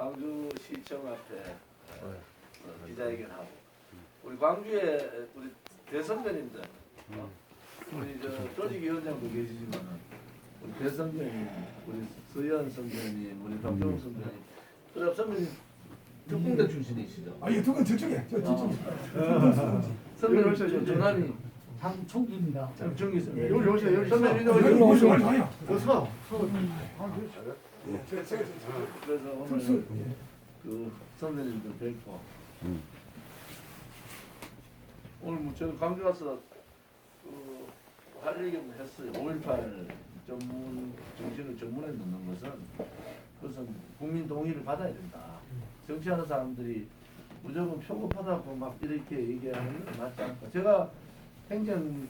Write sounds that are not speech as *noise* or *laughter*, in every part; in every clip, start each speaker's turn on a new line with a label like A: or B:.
A: 광주시청 앞에 어, 어, 기자회견하고 우리 광주에 우리 대선배님들 어? 우리 저 조직위원장도 계시지만 우리 대선배님, 우리 서현 선배님, 우리 박정우 선배님, 그다음 선배님 특공대 출신이시죠?
B: 아, 이거 두건 저쪽에, 저 저쪽에.
A: 선배님 저 전남이
C: 장총기입니다.
A: 장정기 선배님.
D: 여기 오세요, 여기
A: 선배님
B: 여기 와요.
D: 어서.
B: 제- 제가
A: 그래서 오늘 그 선배님들 뵙고 오늘 뭐 저는 광주 와서 그할 얘기는 했어요. 5.18 전문 정신을 전문에 넣는 것은 그것은 국민 동의를 받아야 된다. 정치하는 사람들이 무조건 표급하다고 막 이렇게 얘기하는 건 맞지 않다. 제가 행정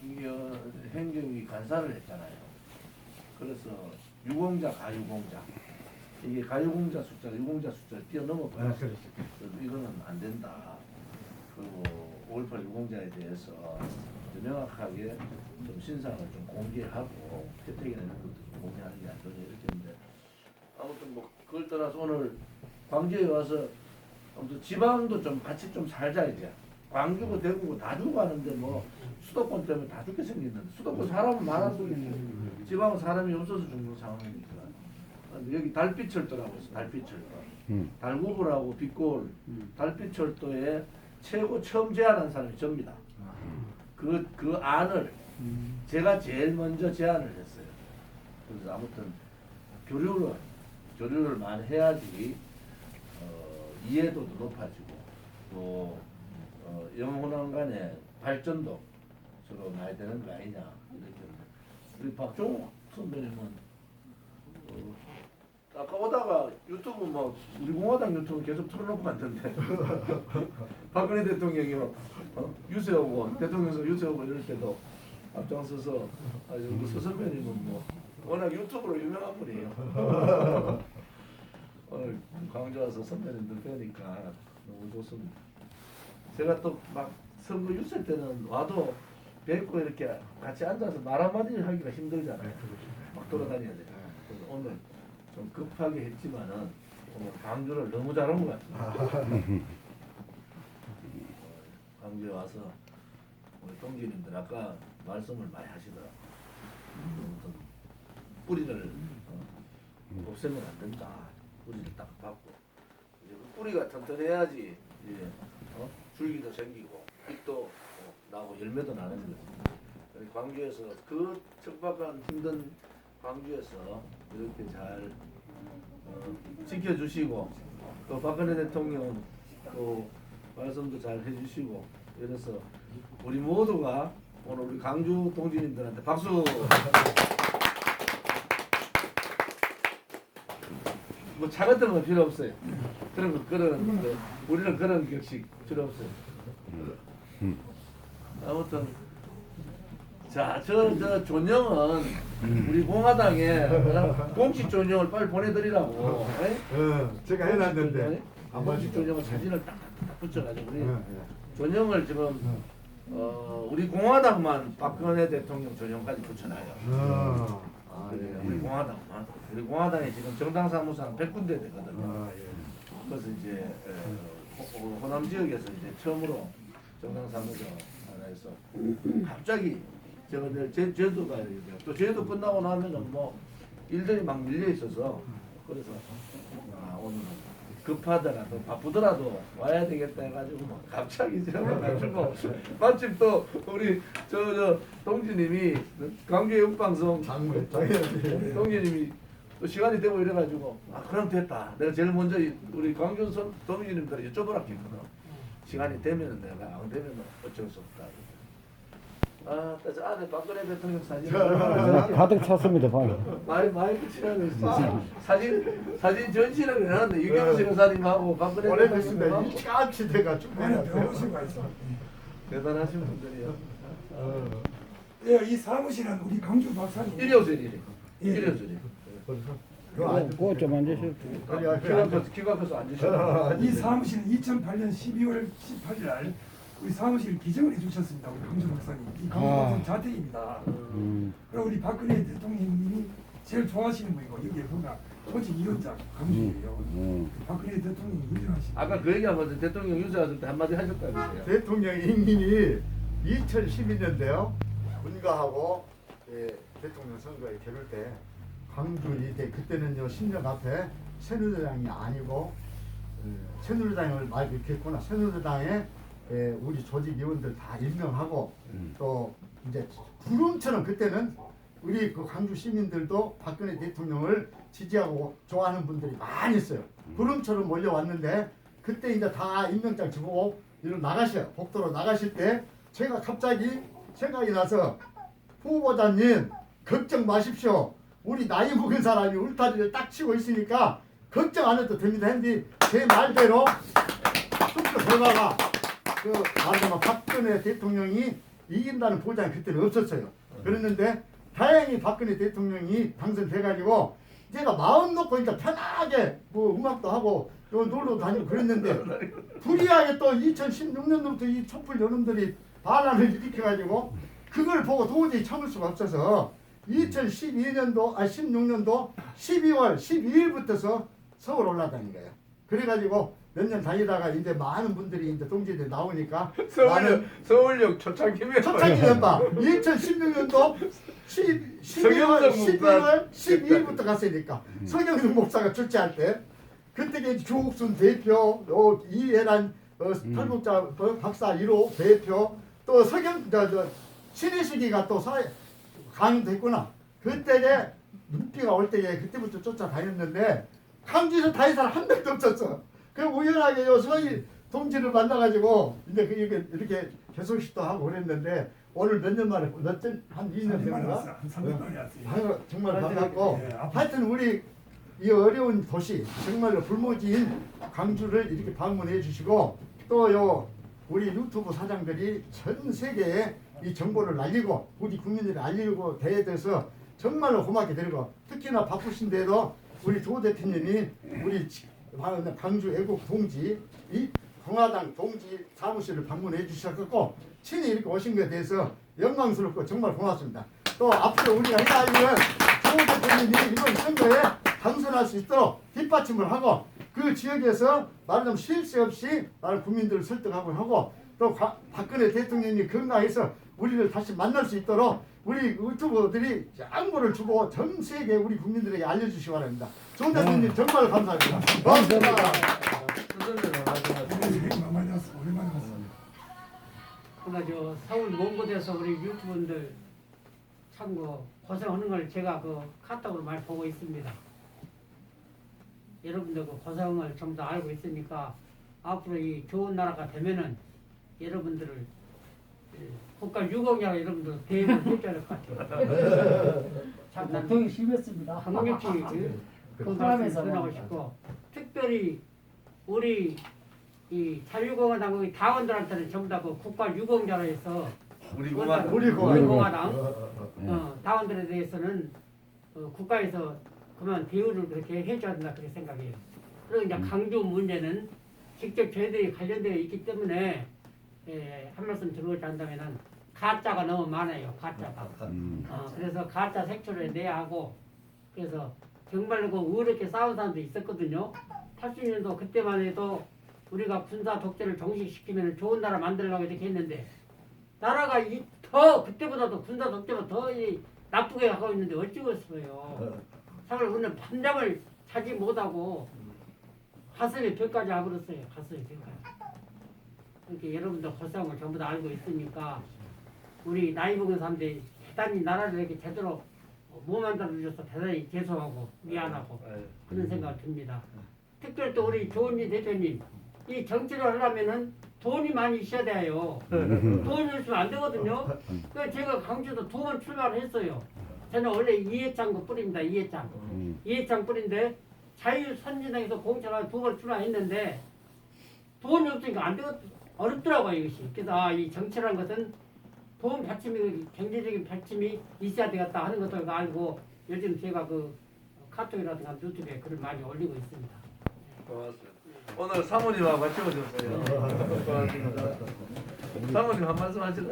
A: 행정위 간사를 했잖아요. 그래서 유공자 가유공자 이게 가유공자 숫자가 유공자 숫자를 뛰어넘어버렸어요.
D: 아, 그렇죠.
A: 이거는 안 된다. 그리고 5.18 유공자에 대해서 좀 명확하게 좀 신상을 좀 공개하고 혜택이나 이런 것도 좀 공개하는 게 안 되냐 이렇게 했는데 아무튼 뭐 그걸 떠나서 오늘 광주에 와서 아무튼 지방도 좀 같이 좀 살자 이제 광주고 대구고 다 주고 가는데 뭐 수도권 때문에 다 죽게 생겼는데 수도권 사람은 많아도 지방은 사람이 없어서 죽는 상황이니까 여기 달빛철도라고 있어 달빛철도. 달구불하고 빛골 달빛철도에 최고 처음 제안한 사람이 접니다. 그, 그 안을 제가 제일 먼저 제안을 했어요. 그래서 아무튼 교류를, 교류를 많이 해야지 어, 이해도도 높아지고 또 어, 영혼왕 간의 발전도 서로 나야 되는 거 아니냐 이렇게. 우리 박종욱 선배님은 어, 아까 오다가 유튜브 뭐 우리 공화당 유튜브 계속 틀어놓고 갔던데 *laughs* 박근혜 대통령이 어? 유세오고 대통령서 유세오고 이럴 때도 앞장서서 아주 우리 서 선배님은 뭐 워낙 유튜브로 유명한 분이에요. *laughs* 오늘 광주 와서 선배님들 뵈니까 너무 좋습니다. 제가 또 막 선거 유세 때는 와도 뵙고 이렇게 같이 앉아서 말 한마디 하기가 힘들잖아요. 막 돌아다녀야 돼. 그래서 오늘 좀 급하게 했지만은 오늘 광주를 너무 잘온것 같습니다. 광주에 와서 우리 동지님들 아까 말씀을 많이 하시더라고요. 어떤 뿌리를 어, 없애면 안 된다. 뿌리를 딱 받고 이제 그 뿌리가 튼튼해야지 이제 어? 줄기도 생기고 잎도 어, 나고 열매도 나는. 그래서 광주에서 그 척박한 힘든 광주에서 이렇게 잘 어, 지켜주시고 또 박근혜 대통령 또 말씀도 잘 해주시고 이래서 우리 모두가 오늘 우리 강주 동지님들한테 박수. 뭐 작은 건 필요 없어요. 그런 거 그런 거, 우리는 그런 격식 필요 없어요. 아무튼 자, 저, 저 존영은 우리 공화당에 공식 존영을 빨리 보내드리라고. 에?
D: 어, 제가 해놨는데 안
A: 공식. 존영을 사진을 딱, 딱 붙여가지고 우리
D: 예, 예.
A: 존영을 지금 어, 우리 공화당만 박근혜 대통령 존영까지 붙여놔요.
D: 어. 아,
A: 우리
D: 예.
A: 공화당만. 우리 공화당에 지금 정당 사무소 한 100군데 되거든요.
D: 아, 예.
A: 그래서 이제 어, 호- 호남 지역에서 이제 처음으로 정당 사무소 하나에서 갑자기 제가 이제 제 제도가 또 제도 끝나고 나면은 뭐 일들이 막 밀려 있어서 그래서 아 오늘은 급하더라도 바쁘더라도 와야 되겠다 해가지고 뭐 갑자기 제가 가지고 *laughs* 마침 또 우리 저 저 동지님이 강주의 육방송
D: 장군, 당연히.
A: 동지님이 또 시간이 되고 이래가지고 아 그럼 됐다. 내가 제일 먼저 이- 우리 광준 선 동지님들 여쭤보라 했거든. 시간이 되면은 내가 안 되면은 어쩔 수 없다. 아, 저 안에 박근혜 대통령 사진
C: 가득 찼습니다, 방.
A: 많이 많이 붙이라고 했어. 사진 사진 전시를 해놨는데 유경수 여사님하고 박근혜. 대통령하고
D: 이 까치대가 쭉
B: 많이. 배워보신 거 있어.
A: 대단하신 분들이요.
D: 어.
B: 예, 이 사무실은 우리 강주 박사님.
A: 이리 오세요, 이리.
B: 예.
A: 이리 오세요.
D: 벌써? 그거 안
C: 그거 좀 앉으실
D: 아,
A: 키가 커서 키가 커서 앉으셔.
B: 이 사무실은 2008년 12월 18일 날 우리 사무실 기증을 해주셨습니다. 우리 강주 박사님. 이 강주
C: 아.
B: 박사님 자택입니다.
C: 음.
B: 그리고 우리 박근혜 대통령님이 제일 좋아하시는 분이고 여기 보면 조직 위원장 강주예요.
C: 음.
B: 박근혜 대통령이 인정하시는
A: 아까 그 얘기하면서 대통령 유세하실 때 한마디 하셨다면서요.
D: 대통령 임기이 2012년도요. 분가하고 예, 대통령 선거에 겨룰 때 광주 이때 그때는요 10년 앞에 새누리당이 아니고 어, 새누리당을 말 이렇게 했구나 새누리당에 예, 우리 조직 위원들 다 임명하고 또 이제 구름처럼 그때는 우리 그 광주 시민들도 박근혜 대통령을 지지하고 좋아하는 분들이 많이 있어요. 구름처럼 몰려왔는데 그때 이제 다 임명장 주고 이러 나가셔 복도로 나가실 때 제가 갑자기 생각이 나서 후보자님 걱정 마십시오. 우리 나이 먹은 사람이 울타리를 딱 치고 있으니까 걱정 안 해도 됩니다. 했는데 제 말대로 투표 결과가 그 말하자면 박근혜 대통령이 이긴다는 보장이 그때는 없었어요. 그랬는데 다행히 박근혜 대통령이 당선돼가지고 제가 마음 놓고 이제 편하게 뭐 음악도 하고 또 놀러 다니고 그랬는데 불이하게 또 2016년도부터 이 촛불 여러분들이 반란을 일으켜가지고 그걸 보고 도저히 참을 수가 없어서 2012년도 아 16년도 12월 12일부터서 서울 올라다닌 거예요. 그래가지고 몇 년 다니다가 이제 많은 분들이 이제 동지들 나오니까 나는
A: 서울역 초창기면
D: 초창기 연바 2016년도 10, 12월
A: 서경석 목사
D: 12월 12일부터 갔으니까 서경석 목사가 출제할 때 그때 이제 조국순 대표, 또 이해란 어, 탈북자 어, 박사 1호 대표, 또 서경 저, 저 신혜식이가 또 사회 강의됐구나. 그때 이제 눈비가 올 때에 그때부터 쫓아다녔는데 강주에서 다닌 사람 한 명도 없었어. 그 우연하게 요 서희 동지를 만나가지고 이제 그 이렇게 이렇게 개소식도 하고 그랬는데 오늘 몇 년 만에 몇년한 2년
B: 한
D: 됐나?
B: 한 3년 만에 왔어요.
D: 아유, 정말 반갑고
B: 예,
D: 하여튼 우리 이 어려운 도시 정말로 불모지인 광주를 이렇게 방문해 주시고 또 요 우리 유튜브 사장들이 전 세계에 이 정보를 알리고 우리 국민들이 알리고 대해서 정말로 고맙게 드리고 특히나 바쁘신데도 우리 조 대표님이 우리 광주 애국 동지 이 공화당 동지 사무실을 방문해 주셨고 친히 이렇게 오신 것에 대해서 영광스럽고 정말 고맙습니다. 또 앞으로 우리가 해야 할 일은 조 대표님이 이번 선거에 당선할 수 있도록 뒷받침을 하고 그 지역에서 말하자면 쉴 새 없이 나를 국민들을 설득하고 하고 또 과- 박근혜 대통령이 건강해서 우리를 다시 만날 수 있도록 우리 유튜버들이 안보를 주고 전 세계 우리 국민들에게 알려주시기 바랍니다. 조 대표님 정말 감사합니다.
B: 오랜만에 왔어. 오랜만에 왔어.
E: 그러나 저 서울 먼 곳에서 우리 유튜브분들 참고 고생하는 걸 제가 그 카톡으로 많이 보고 있습니다. 여러분들 그 고생을 전부 다 알고 있으니까 앞으로 이 좋은 나라가 되면은 여러분들을 예, 국가 유공자가 여러분들 대우를 해줘야 될것 같아요. 참 난-
C: 걱정이 심했습니다.
E: 강력히 *laughs* 그, 그 말씀 전하고 싶고 특별히 우리 이 자유공화당의 당원들한테는 전부 다그 국가 유공자로 해서
A: 우리 공화
D: 우리 공화당.
E: 우리 공화당 어, 당원들에 대해서는 어, 국가에서 그만 대우를 그렇게 해줘야 된다 그렇게 생각해요. 그리고 이제 강조 문제는 직접 저희들이 관련되어 있기 때문에 예, 한 말씀 드리고자 한다면은 가짜가 너무 많아요. 가짜가.
C: 음.
E: 어, 그래서 가짜 색출을 내야 하고 그래서 정말로 그 의롭게 싸운 사람도 있었거든요. 80년도 그때만 해도 우리가 군사 독재를 종식시키면 좋은 나라 만들려고 이렇게 했는데 나라가 이, 더 그때보다도 군사 독재가 더 이, 나쁘게 가고 있는데 어찌겠어요. 사실 우리는 판장을 차지 못하고 가슴에 벽까지 와버렸어요. 가슴에 벽까지. 그렇게 여러분들 고생을 전부 다 알고 있으니까 우리 나이 먹은 사람들이 대단히 나라를 이렇게 제대로 못 만들어주셔서 대단히 죄송하고 미안하고
A: 아유,
E: 그런 생각이 듭니다. 특별히 또 우리 조은희 대표님 이 정치를 하려면은 돈이 많이 있어야 돼요. *laughs* 돈이 없으면 안 되거든요. 그 제가 강주도 두 번 출마를 했어요. 저는 원래 이해창 그 뿌립니다. 이해창.
C: 음.
E: 이해창 뿌린데 자유선진당에서 공천을 두 번 출마했는데 돈이 없으니까 안 되거 어렵더라고요 이것이. 그래서 아, 이 정치라는 것은 돈 받침이 경제적인 받침이 있어야 되겠다 하는 것을 알고 요즘 제가 그 카톡이라든가 유튜브에 글을 많이 올리고 있습니다.
A: 고맙습니다. 오늘 사모님하고 같이 오셨어요. 고맙습니다. 사모님 한 말씀 하시라.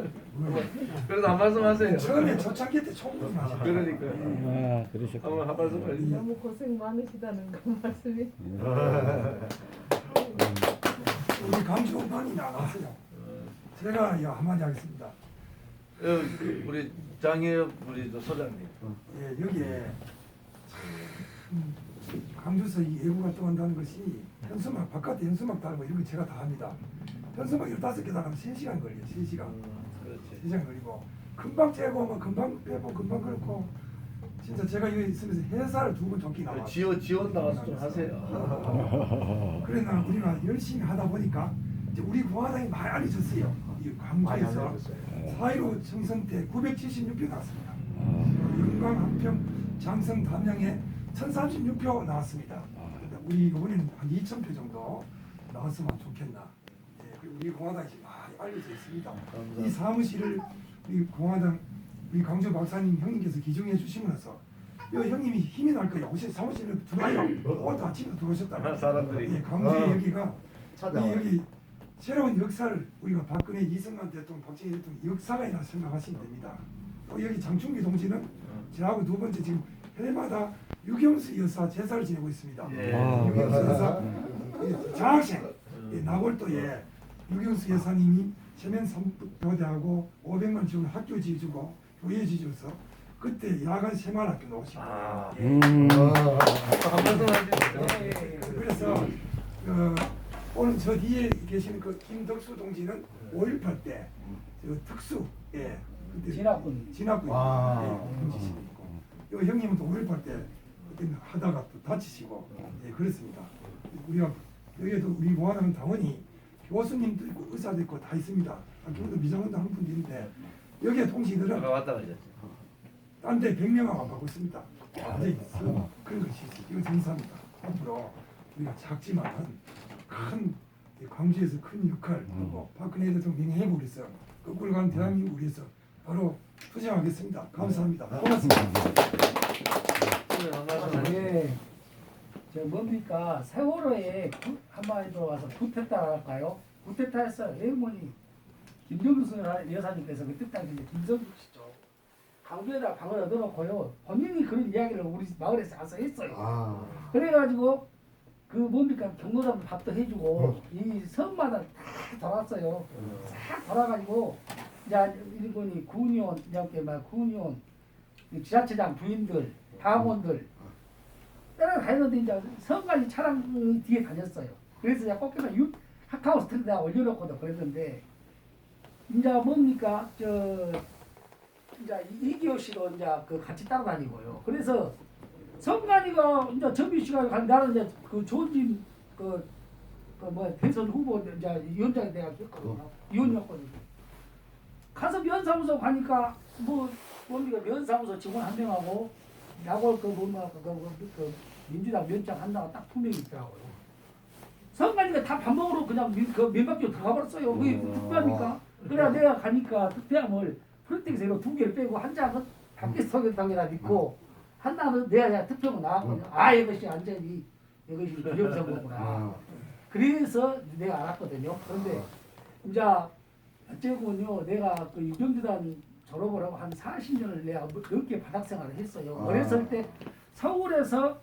A: 그래도 한 말씀 하세요.
B: 처음에 초창기 때 처음 들어가지고.
A: 그러니까
C: 아, 그러셨구나.
A: 한번 한 말씀 하시죠.
F: 너무 고생 많으시다는 그 말씀이
B: 우리 강주 많이 나갔어요. 제가 야, 한마디 하겠습니다.
A: 어, 우리 장혜엽 우리 저 소장님.
B: 예, 여기에 참 강주서 이 예고 활동한다는 것이 현수막 바깥에 현수막 달고 이런 거 제가 다 합니다. 현수막 15개 달으면 3시간 걸려요. 3시간.
A: 그렇지.
B: 3시간 걸리고 금방 재고 하면 금방 빼고 금방 그렇고 진짜 제가 여기 있으면서 회사를 두번 쫓기 나왔어요.
A: 지원 지원 나가서 좀 하세요. *laughs*
B: 그러나 우리가 열심히 하다 보니까 이제 우리 공화당이 많이 알려졌어요. 이
D: 많이
B: 광주에서
D: 알려졌어요.
B: 4.15 총선 때 976표 나왔습니다. 영광 한평 장성 담양에 1036표 나왔습니다. 근데 우리 이번에는 한 2,000표 정도 나왔으면 좋겠나. 예, 그리고 우리 공화당이 지금 많이 알려져 있습니다. 이 사무실을 우리 공화당 우리 강주 박사님 형님께서 기증해 주시면서 이 형님이 힘이 날 거예요. 혹시 사무실에 들어와요. 오늘 아침에 들어오셨다고.
A: 사람들이.
B: 예, 강주에
D: 어.
B: 여기가. 이 여기 새로운 역사를 우리가 박근혜 이승만 대통령, 박정희 대통령 역사가이라 생각하시면 됩니다. 또 여기 장충기 동지는 저하고 두 번째 지금 해마다 유경수 여사 제사를 지내고 있습니다.
A: 예.
C: 아.
B: 유경수 여사 예, 장학생 예, 나골도에 유경수 여사님이 세면 선교대하고 500만 지원 학교 지어주고 지어줘서 그때 야간 새마을학교 놓으신 거예요.
A: 아.
B: 예.
C: 음.
A: 하시죠.
B: 그래서 그 오늘 저 뒤에 계시는 그 김덕수 동지는 5.18때저 특수 예 그때
C: 진압군.
B: 진압군
D: 아.
B: 예, 동지시고 요 형님은 또 5.18 때 그때 하다가 또 다치시고 예 그렇습니다. 우리가 여기에도 우리 모아나는 당원이 교수님도 있고 의사도 있고 다 있습니다. 기본도 미장원도 한 분도 있는데 여기에
A: 아까 왔다 가셨지.
B: 딴데 100명하고 받고 있습니다. 완전히 있어. 그런 것이 있어. 이거 정사입니다. 앞으로 우리가 작지만은 큰 광주에서 큰 역할 그리고 박근혜 대통령 위해서 거꾸로 가는 대한민국을 위해서 바로 투쟁하겠습니다. 감사합니다. 고맙습니다.
A: 오늘 한 말씀 하시죠.
G: 예. 저 뭡니까 세월호에 구- 한마디로 와서 구태타 할까요? 구태타에서 외모니 김정수 여사님께서 그때 당시 이제 김정숙 씨죠. 강주에다 방을 얻어놓고요. 본인이 그런 이야기를 우리 마을에서 가서 했어요.
D: 아.
G: 그래가지고 그 뭡니까 경로당 밥도 해주고 이 섬마다 다 돌았어요. 싹 돌아가지고 이제 일본이 군의원 이렇게 막 군의원 이 지자체장 부인들 당원들 따라다녔는데 이제 섬까지 차량 뒤에 다녔어요. 그래서 이제 꽃게나 유 카카오 스트리트에 올려놓고도 그랬는데 이제 뭡니까 저 이제 이기호 씨도 이제 그 같이 따라다니고요. 그래서 성관이가 이제 정비 시간에 간 나는 이제 그 조진 그그뭐 대선 후보 이제 위원장이 돼가지고 위원이었거든요. 가서 면사무소 가니까 뭐 뭡니까 면사무소 직원 한 명하고 야골 그 뭐뭐 그, 그, 그, 그 민주당 면장 한다고 딱 분명히 있더라고요. 성관이가 다 밥 먹으러 그냥 민, 그 면박기로 들어가 버렸어요. 그게 특별합니까? 그래 내가 가니까 특별함을 프로텍스로 두 개를 빼고 한 장은 밖에 석연당에다 있고 하나는 내가 그냥 투표가 나왔거든요. 아 이것이 완전히 이것이 부정선거구나.
D: 아.
G: 그래서 내가 알았거든요. 그런데 이제 어쨌군요. 내가 그 유경주단 졸업을 하고 한 40년을 내가 넘게 바닥 생활을 했어요.
D: 아.
G: 어렸을 때 서울에서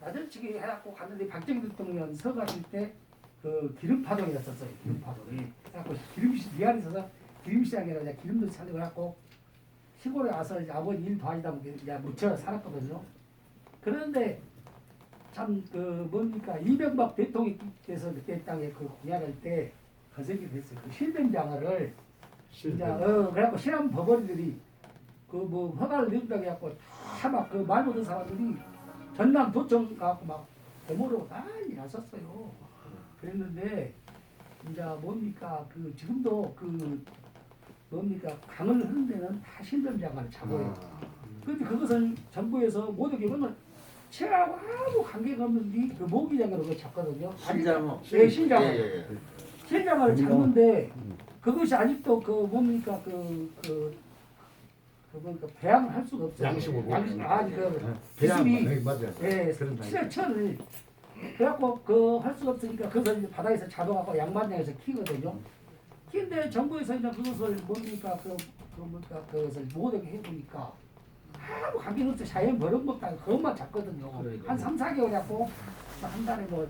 G: 나들치기 해갖고 갔는데 박정희 대통령 서 갔을 때 그 기름 파동이었었어요. 기름 파동이. 그래갖고 기름시 미안에 있어서 기름 시장에 그냥 기름도 사려고 해갖고 시골에 와서 이제 아버지 일 도와주다 보니 이제 묻혀 살았거든요. 그런데 참 그 뭡니까 이명박 대통령께서 그때 땅에 그 공약할 때 거세게 됐어요. 그 실뱀장어를 이제 어 그래갖고 실험 버거리들이 그 뭐 허가를 내준다고 해갖고 다 막 그 말 못하는 사람들이 전남 도청 가갖고 막 데모로 난리 났었어요. 그랬는데 이제 뭡니까 그 지금도 그 뭡니까 강을 흐른 데는 다 실뱀장어를 잡아요. 근데 그것은 정부에서 모든 경우는 체하고 아무 관계가 없는 그 모기장으로 잡거든요.
A: 신장어.
G: 예, 신장어.
D: 예, 예, 예.
G: 실장을 잡는데 그것이 아직도 그 뭡니까 그 그 그 뭡니까 배양을 할 수가 없어요.
D: 양식으로
G: 양식 아니 그
D: 배양
G: 기술이
D: 네, 맞아요.
G: 예
D: 그런 거
G: 실에 천을 그래갖고 그 할 수가 없으니까 그것을 이제 바다에서 잡아갖고 양반장에서 키거든요. 근데 정부에서 이제 그것을 뭡니까 그, 그 뭡니까 그것을 못하게 해보니까 아무 관계 없이 자연 벌어먹다가 그것만 잡거든요. 한 3, 4개월 잡고 한 달에 뭐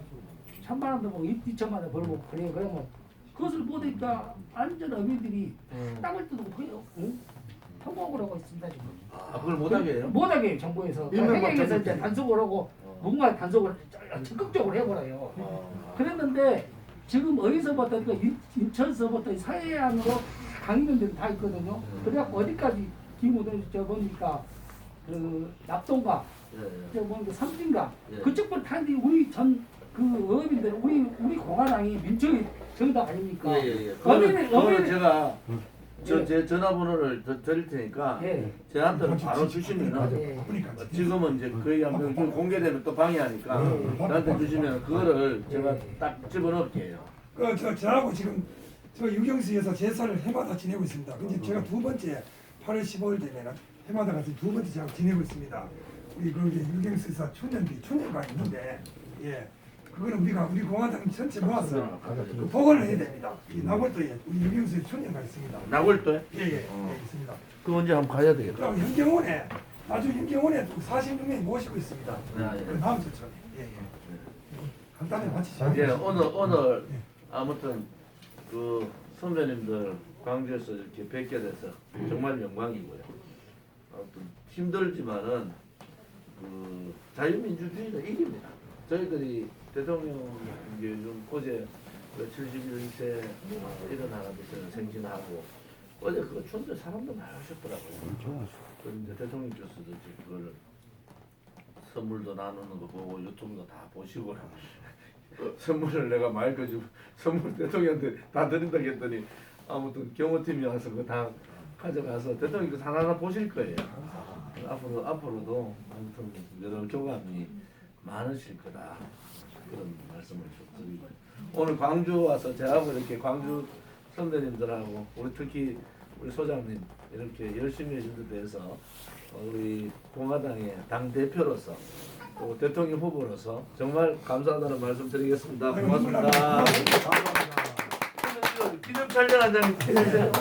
G: 천만 원도 뭐 이천만 원 벌고 그래요. 그러면 그것을 못하니까 완전 어민들이 땅을 뜯고 그래요. 응? 통곡을 하고 있습니다 지금.
A: 아 그걸 못하게 해요?
G: 못하게 해요, 정부에서.
D: 일명
G: 행정에서
D: 막
G: 이제 단속을 하고 뭔가 단속을 적극적으로 해버려요. 그랬는데 지금 어디서부터 그 인- 인천서부터 서해안으로 강변들이 다 있거든요. 그래갖고 어디까지 기무들 저 뭡니까 그 납동가
A: 예, 예.
G: 저 뭡니까 삼진가
A: 예.
G: 그쪽부터 타는데 우리 전 그 어민들 우리 우리 공화당이 민주의 정당 아닙니까?
A: 예, 예, 예. 그거는, 그거는
G: 어민의
A: 제가 저
G: 예.
A: 제 전화번호를 드, 드릴 테니까
G: 예.
A: 저한테는 바로 주시면은
G: 예.
B: 그러니까
A: 지금은 이제 거의 한번 그 공개되면 또 방해하니까 저한테 주시면 그거를 제가 딱 집어넣을게요.
B: 그 저 저하고 지금 저 유경수에서 제사를 해마다 지내고 있습니다. 근데 제가 두 번째 8월 15일 되면은 해마다 같이 두 번째 제가 지내고 있습니다. 우리 그 유경수에서 춘년비 춘년가 있는데 예 그거는 우리가 우리 공화당 전체 모아서 그 보고를 해야 됩니다. 이 나골도에 우리 유경수에 춘년가 있습니다.
A: 나골도에?
B: 예 예 예, 있습니다.
A: 그 언제 한번 가야 되겠다.
B: 그럼 현경원에 아주 현경원에 46명이 모시고 있습니다.
A: 아, 예.
B: 그 다음 주처럼 예예 간단히 마치시죠.
A: 예, 오늘 오늘 아무튼 그 선배님들 광주에서 이렇게 뵙게 돼서 정말 영광이고요. 아무튼 힘들지만은 그 자유민주주의는 이깁니다. 저희들이 대통령 이제 좀 어제 그 71세 일어나가면서 생신하고 어제 그거 추운데 사람도 많이 오셨더라고요. 그 이제 대통령께서도 이제 그걸 선물도 나누는 거 보고 유튜브도 다 보시고 *laughs* 선물을 내가 좀 선물 대통령한테 다 드린다고 했더니 아무튼 경호팀이 와서 그거 다 가져가서 대통령 그 하나하나 보실 거예요. 앞으로 앞으로도 아무튼 여러 교감이 많으실 거다 그런 말씀을 좀 드리고 오늘 광주 와서 저하고 이렇게 광주 선배님들하고 우리 특히 우리 소장님 이렇게 열심히 해준 데 대해서 어, 우리 공화당의 당 대표로서 또 대통령 후보로서 정말 감사하다는 말씀 드리겠습니다. 고맙습니다. 기념 촬영 한장 해주세요.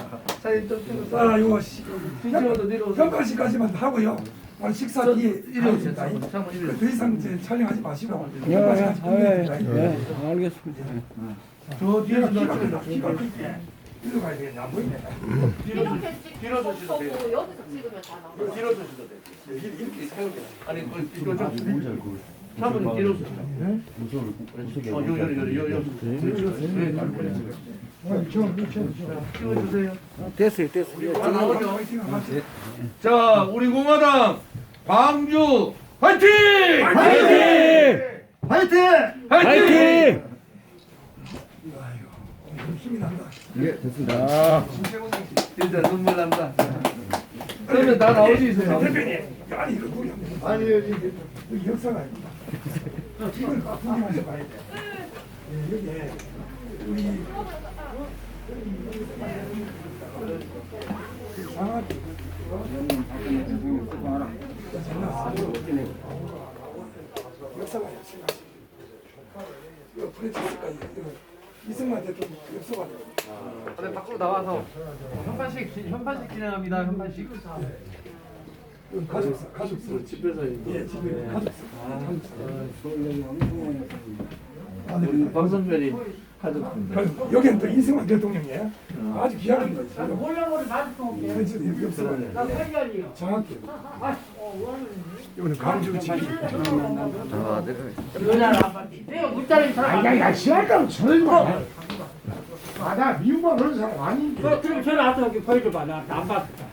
A: 사진 좀 찍어서.
B: 아 이거 시-
A: 뒤집어도 내려오세요.
B: 평가시까지만 하고요. 오늘 식사
A: 저,
B: 뒤에 그더 이상 이제 촬영하지 마시고
C: 예, 예,
B: 평가시까지
C: 예,
B: 끝내겠습니다.
C: 예, 알겠습니다.
A: 저 뒤에서
B: 기가
A: 좀
B: 막히다. 기가 막히게. 이리로 가야 되겠네. 안 보이네.
F: 이렇게
A: 뒤로
F: 찍고
A: 드셔도 돼요.
F: 보고 여기서 찍으면 다 나와.
A: 뒤로 드셔도 돼요. 이렇게 세우게. 아니 그 이거 좀 사모님 뒤로 드세요. 어, 요, 요, 요, 요, 요. 찍어주세요.
C: 됐어요, 됐어요.
A: 아, 나오죠.
B: 파이팅 하세요.
A: 자, 우리 공화당 광주 화이팅!
C: 화이팅!
D: 화이팅!
C: 화이팅!
B: 힘이 난다.
C: 아,
A: 진짜 눈물 난다. 그러면 다 나오시세요.
B: 대표님, 아니 이거?
D: 아니 여기
B: 역사가 아닙니다. 이걸 우리 장학 역사가 역사가
H: 네, 밖으로 나와서 현판식 지- 현판식 진행합니다. 현판식.
B: 이건 가족사 가족사
A: 집에서
B: 예 집에 가족사 아,
A: 우리
B: 네.
A: 박선별이 하셨습니다.
B: 가족. 여기는 또 이승만 대통령이에요. 아주 귀한 거
E: 나는
B: 있어요.
E: 몰라보는 맞을 수 없게.
B: 이건 지금 역사가
E: 나 살려니요.
B: 정확히
E: 아, 어,
B: 이거는 광주 지금
E: 연하를 안 받지. 내가 물자리 사람.
D: 야, 야, 시할까면 저러지 마. 아, 나 미움만 그런 사람 아닌데.
E: 그, 그럼 여기 보여줘봐. 나안 받았다.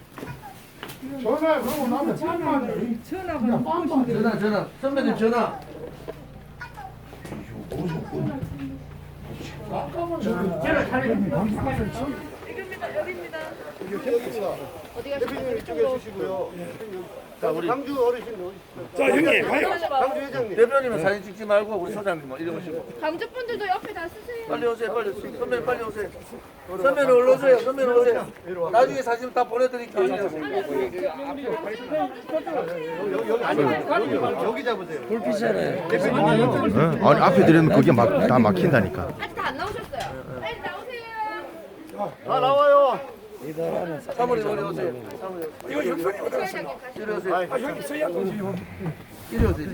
D: 전화 그러고 나면 짠만
F: 전화가
D: 야, 빵빵
A: 전화, 전화. 선배님 전화.
F: 여기입니다. 여기입니다. 어디 가시죠?
D: 대표님 이쪽에 주시고요.
A: 자, 우리
D: 광주 어르신 어디
B: 자 형님 가요.
D: 광주 회장님.
A: 대표님은 사진 찍지 말고 우리 소장님 이리 오시고.
F: 강주 분들도 옆에 다 쓰세요.
A: 빨리 오세요, 빨리. 선배님 빨리 오세요. 선배님 얼른 오세요, 선배님 오세요. 나중에 사진 다 보내드릴게요.
D: 여기 아니 여기 여기 잡으세요.
I: 어? 아니 앞에 들으면 그게 막, 다 막힌다니까
F: 아직 다 안 나오셨어요. 빨리 나오세요.
D: 다 나와요.
A: 사모님 어디 오세요.
B: 이거 형편이 어디 갔습니까?
A: 이리 오세요.
B: 아 형님 서야 또 지금
A: 이리 오세요.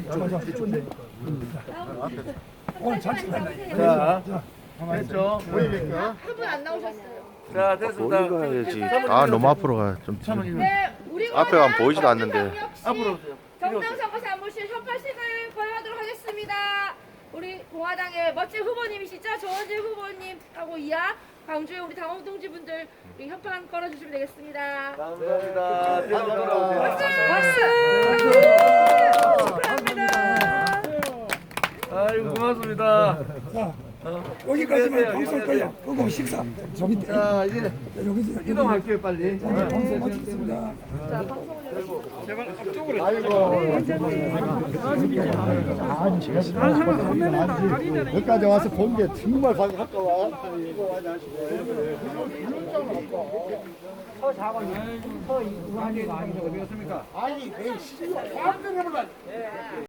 B: 오늘 잘 친다.
A: 자, 됐죠?
D: 보이니까.
F: 한분 안 나오셨어요.
A: 자, 됐습니다.
I: 아 너무 앞으로 가. 좀
F: 네, 우리
I: 앞에 가면 보이지도 않는데.
A: 앞으로 오세요.
F: 정당 선거 사무실 현판식을 거행하도록 하겠습니다. 우리 공화당의 멋진 후보님이시죠? 조원진 후보님하고 이하 광주의 우리 당원 동지분들 우리 현판 걸어주시면 되겠습니다.
A: 감사합니다.
F: 박수! 축하합니다.
A: 아이고 고맙습니다.
B: 자 여기까지만 방송 거요. 그거 식사 저기 때
A: 자, 이제
B: 여기서
A: 이동할게요, 빨리.
B: 방송 마쳤습니다.
D: 여기까지 와서 본 게 정말 반갑더라. 이거 많이 하시고.
E: 서 작업이 서 이거 하는 거 아니죠? 어디 갔습니까?
D: 아니, 내 시간